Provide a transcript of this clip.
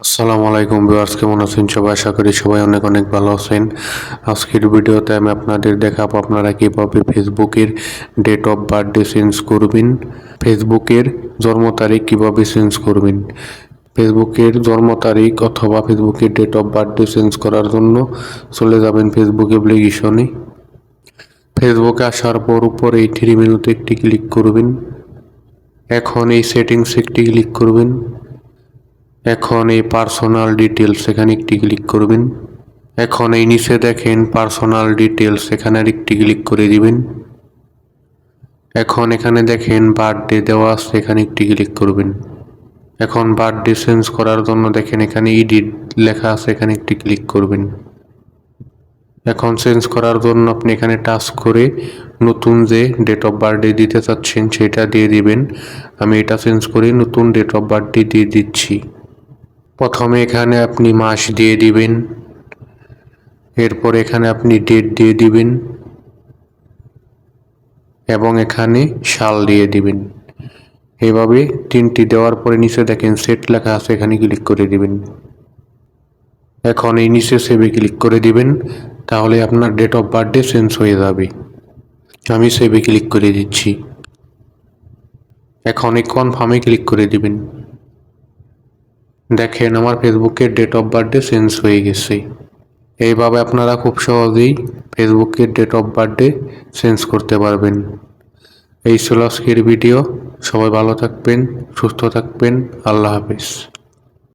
আসসালামু আলাইকুম ভিউয়ার্স, কেমন আছেন সবাই? আশা করি সবাই অনেক অনেক ভালো আছেন। আজকের ভিডিওতে আমি আপনাদের দেখাবো আপনারা কীভাবে ফেসবুকের ডেট অফ বার্থডে চেঞ্জ করবেন, ফেসবুকের জন্ম তারিখ কীভাবে চেঞ্জ করবেন, ফেসবুকের জন্ম তারিখ অথবা ফেসবুকের ডেট অফ বার্থডে চেঞ্জ করার জন্য চলে যাবেন ফেসবুক অ্যাপ্লিকেশনে ফেসবুকে আসার পর উপরে এই থ্রি মেনুতে একটি ক্লিক করবেন। এখন এই সেটিংস একটি ক্লিক করবেন। এখন এই পার্সোনাল ডিটেলস এখানে একটি ক্লিক করবেন। এখন এই নিচে দেখেন পার্সোনাল ডিটেলস এখানে একটি ক্লিক করে দিবেন। এখন এখানে দেখেন বার্থডে দেওয়া আছে, এখানে একটি ক্লিক করবেন। এখন বার্থডে চেঞ্জ করার জন্য দেখেন এখানে ইডিট লেখা আছে, এখানে একটি ক্লিক করবেন। এখন চেঞ্জ করার জন্য আপনি এখানে টাচ করে নতুন যে ডেট অফ বার্থডে দিতে চাচ্ছেন, সেটা দিয়ে দিবেন। আমি এটা চেঞ্জ করে নতুন ডেট অফ বার্থডে দিয়ে দিচ্ছি। প্রথমে এখানে আপনি মাস দিয়ে দিবেন। এরপর এখানে আপনি ডেট দিয়ে দিবেন। এবং এখানে সাল দিয়ে দিবেন। এভাবে তিনটি দেওয়ার পরে নিচে দেখেন সেট লেখা আছে, এখানে ক্লিক করে দিবেন। এখন এই নিচে সেভে ক্লিক করে দিবেন, তাহলে আপনার ডেট অফ বার্থডে চেঞ্জ হয়ে যাবে। আমি সেভে ক্লিক করে দিচ্ছি। এখন এই কনফার্মে ক্লিক করে দিবেন। দেখেন, আমার ফেসবুকের ডেট অফ বার্থডে চেঞ্জ হয়ে গেছে। এইভাবে আপনারা খুব সহজেই ফেসবুকের ডেট অফ বার্থডে চেঞ্জ করতে পারবেন। এই ছিল আজকের ভিডিও সবাই ভালো থাকবেন, সুস্থ থাকবেন। আল্লাহ হাফিজ।